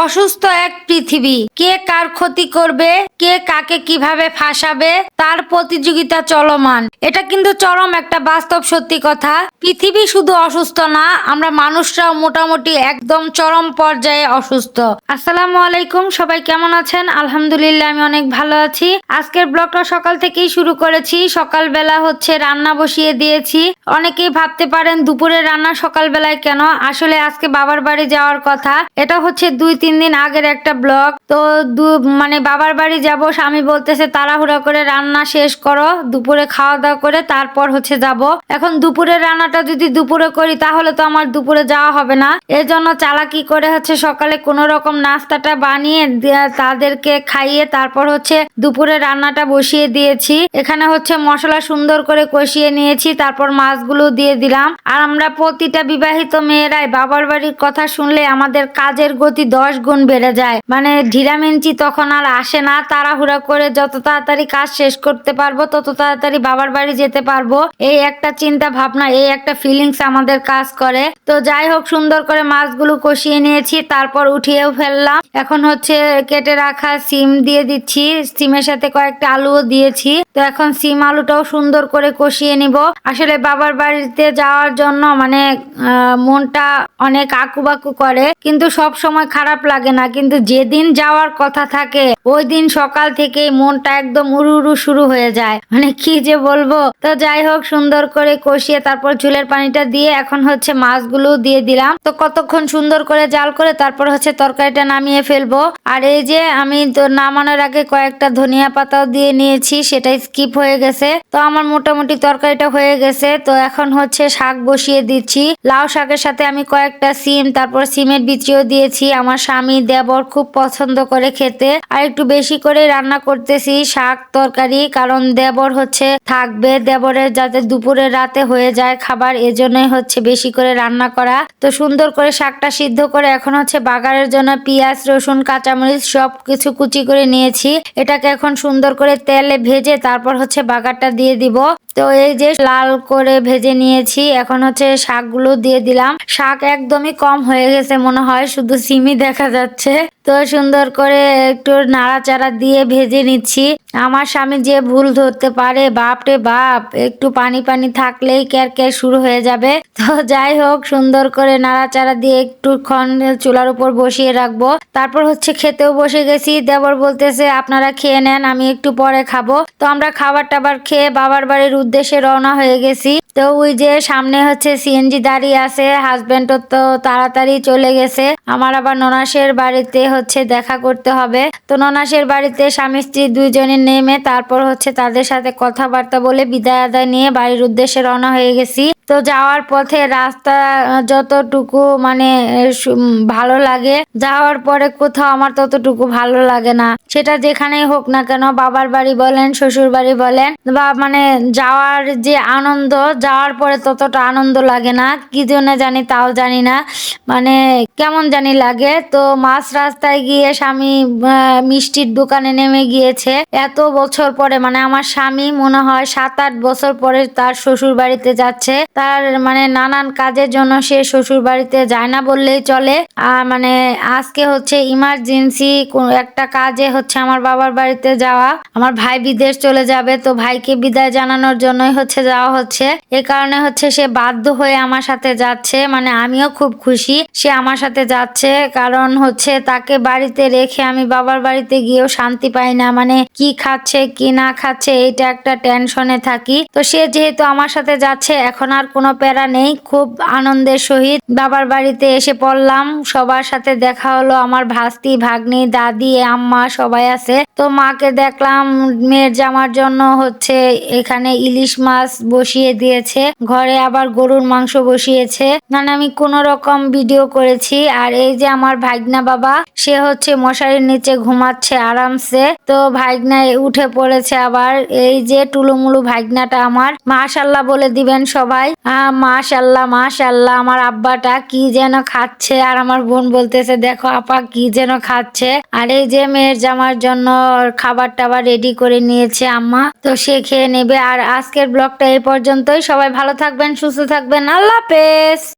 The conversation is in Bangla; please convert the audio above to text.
অসুস্থ এক পৃথিবী। কে কার ক্ষতি করবে? কে কাকে কীভাবে ফাঁসাবে? তার প্রতিযোগিতা চলমান। এটা কিন্তু চরম একটা বাস্তব সত্যি কথা। পৃথিবী শুধু অসুস্থ না, আমরা মানুষরাও মোটামুটি একদম চরম পর্যায়ে অসুস্থ। আসসালামু আলাইকুম, সবাই কেমন আছেন? আলহামদুলিল্লাহ, আমি অনেক ভালো আছি। আজকের ব্লগটা সকাল থেকেই শুরু করেছি। সকালবেলা হচ্ছে রান্না বসিয়ে দিয়েছি। অনেকেই ভাবতে পারেন দুপুরে রান্না সকালবেলায় কেন? আসলে আজকে বাবার বাড়ি যাওয়ার কথা। এটা হচ্ছে দুই তিন দিন আগের একটা ব্লগ। তো দু- মানে বাবার বাড়ি যাব, স্বামী বলতেছে, তাড়াহুড়া করে রান্না শেষ করো, দুপুরে খাওয়া দাওয়া করে তারপর হচ্ছে যাব। এখন দুপুরের রান্নাটা যদি দুপুরে করি, তাহলে তো আমার দুপুরে যাওয়া হবে না। এর জন্য চালাকি করে হচ্ছে সকালে কোনো রকম নাস্তাটা বানিয়ে তাদেরকে খাইয়ে তারপর হচ্ছে দুপুরে রান্নাটা বসিয়ে দিয়েছি। এখানে হচ্ছে মশলা সুন্দর করে কষিয়ে নিয়েছি, তারপর মাছগুলো দিয়ে দিলাম। আর আমরা প্রতিটা বিবাহিত মেয়েরাই বাবার বাড়ির কথা শুনলে আমাদের কাজের গতি দশ গুণ বেড়ে যায়। মানে ঢিরামিঞ্চি তখন আর আসে না। তাড়াহুড়া করে যত তাড়াতাড়ি কাজ শেষ করতে পারব, তত তাড়াতাড়ি বাবার বাড়ি যেতে পারব। এই একটা চিন্তা ভাবনা, এই একটা ফিলিংস আমাদের কাজ করে। তো যাই হোক, সুন্দর করে মাছগুলো কষিয়ে নিয়েছি, তারপর উঠিয়েও ফেললাম। এখন হচ্ছে কেটে রাখা সিম দিয়ে দিচ্ছি। সিমের সাথে কয়েকটা আলুও দিয়েছি। তো এখন সিম আলুটাও সুন্দর করে কষিয়ে নিব। আসলে বাবার বাড়িতে যাওয়ার জন্য মানে মনটা অনেক আকুবাকু করে। কিন্তু সব সময় খারাপ লাগে না, কিন্তু যেদিন যাওয়ার কথা থাকে, ওই দিন সকাল থেকেই মনটা একদম উড়ু উড়ু শুরু হয়ে যায়। মানে কি যে বলব? তো যাই হোক, সুন্দর করে কষিয়ে তারপর ঝুলের পানিটা দিয়ে এখন হচ্ছে মাছগুলো দিয়ে দিলাম। তো কতক্ষণ সুন্দর করে জাল করে তারপর হচ্ছে তরকারিটা নামিয়ে ফেলব। আর এই যে আমি তো নামানোর আগে কয়েকটা ধনিয়া পাতাও দিয়ে নিয়েছি সেটাই স্কিপ হয়ে গেছে। তো আমার মোটামুটি তরকারিটা হয়ে গেছে। তো এখন হচ্ছে শাক বসিয়ে দিচ্ছি। লাউ শাকের সাথে আমি কয়েকটা সিম, তারপর সিমের বিচিও দিয়েছি। আমার স্বামী দেবর খুব পছন্দ করে খেতে। আর একটু বেশি করে রান্না করতেছি শাক, তরকারি, কারণ দেবর হচ্ছে থাকবে। দেবরের যাতে দুপুরে রাতে হয়ে যায় খাবার, এজন্যই হচ্ছে বেশি করে রান্না করা। তো সুন্দর করে শাকটা সিদ্ধ করে এখন হচ্ছে বাগারের জন্য পেঁয়াজ, রসুন, কাঁচামরিচ সব কিছু কুচি করে নিয়েছি। এটাকে এখন সুন্দর করে তেলে ভেজে তারপর হচ্ছে বাগারটা দিয়ে দিব। তো এই যে লাল করে ভেজে নিয়েছি, এখন হচ্ছে শাকগুলো দিয়ে দিলাম। শাক একদমই কম হয়ে গেছে মনে হয়, শুধু সিমি দেখা যাচ্ছে। তো সুন্দর করে একটু নাড়াচাড়া দিয়ে ভেজে নিচ্ছি। আমার স্বামী যে ভুল ধরতে পারে, বাপ রে বাপ, একটু পানি পানি থাকলেই ক্যার ক্যার শুরু হয়ে যাবে? তো যাই হোক, সুন্দর করে নাড়াচাড়া দিয়ে একটুক্ষণ চুলার উপর বসিয়ে রাখব। তারপর হচ্ছে খেতেও বসে গেছি। দেবর বলতেছে, আপনারা খেয়ে নেন, আমি একটু পরে খাব। তো আমরা খাবার টাবার খেয়ে বাবার বাড়ির উদ্দেশ্যে রওনা হয়ে গেছি। তো ওই যে সামনে হচ্ছে সিএনজি দাঁড়িয়ে আছে, হাজবেন্ডও তো তাড়াতাড়ি চলে গেছে। আমার আবার ননাসের বাড়িতে হচ্ছে দেখা করতে হবে। তো ননাসের বাড়িতে স্বামী, স্ত্রী দুইজনে নেমে তারপর হচ্ছে তাদের সাথে কথাবার্তা বলে বিদায় আদায় নিয়ে বাড়ির উদ্দেশ্যে রওনা হয়ে গেছি। তো যাওয়ার পথে রাস্তা যতটুকু মানে ভালো লাগে, যাওয়ার পরে কোথাও আমার ততটুকু ভালো লাগে না। সেটা যেখানেই হোক না কেন, বাবার বাড়ি বলেন, শ্বশুর বাড়ি বলেন, বা মানে যাওয়ার যে আনন্দ, যাওয়ার পরে ততটা আনন্দ লাগে না। কি জন্য জানি তাও জানি না। মানে কেমন জানি লাগে। তো মাছ রাস্তায় গিয়ে স্বামী মিষ্টির দোকানে নেমে গিয়েছে। এত বছর পরে মানে আমার স্বামী মনে হয় সাত আট বছর পরে তার শ্বশুর বাড়িতে যাচ্ছে। তার মানে নানান কাজের জন্য সে শ্বশুর বাড়িতে যায় না বললেই চলে। আর মানে আজকে হচ্ছে ইমার্জেন্সি একটা কাজে হচ্ছে আমার বাবার বাড়িতে যাওয়া। আমার ভাই বিদেশ চলে যাবে, তো ভাইকে বিদায় জানানোর জন্যই হচ্ছে যাওয়া হচ্ছে। এ কারণে হচ্ছে সে বাধ্য হয়ে আমার সাথে যাচ্ছে। মানে আমিও খুব খুশি সে আমার সাথে যাচ্ছে। কারণ হচ্ছে তাকে বাড়িতে রেখে আমি বাবার বাড়িতে গিয়েও শান্তি পাই না। মানে কি খাচ্ছে, কি না খাচ্ছে, এইটা একটা টেনশনে থাকি। তো সে যেহেতু আমার সাথে যাচ্ছে, এখন আর কোনো প্যারা নেই। খুব আনন্দের সহিত বাবার বাড়িতে এসে পড়লাম। সবার সাথে দেখা হলো আমার ভাস্তি, ভাগ্নি, দাদি, আম্মা সবাই আছে। তো মাকে দেখলাম মেয়ের জামার জন্য হচ্ছে এখানে ইলিশ মাছ বসিয়ে দিয়েছে। ঘরে আবার গরুর মাংস বসিয়েছে। মানে আমি কোন রকম ভিডিও করেছি। আর এই যে আমার ভাগনা বাবা, সে হচ্ছে মশারির নিচে ঘুমাচ্ছে আরামসে। তো ভাগনা উঠে পড়েছে আবার। এই যে টুলুমুলু ভাগনাটা আমার মাশাল্লাহ বলে দিবেন সবাই। মাশাল্লাহ মাশাল্লাহ, আমার আব্বাটা কি যেন খাচ্ছে আর আমার বোন বলতেছে, দেখো আপা কি যেন খাচ্ছে। আর এই যে মেয়ের জামার জন্য খাবার টাবার রেডি করে নিয়েছে আম্মা, তো সে খেয়ে নেবে। আর আজকের ব্লগটা এই পর্যন্তই। সবাই ভালো থাকবেন, সুস্থ থাকবেন। আল্লাহ হাফেজ।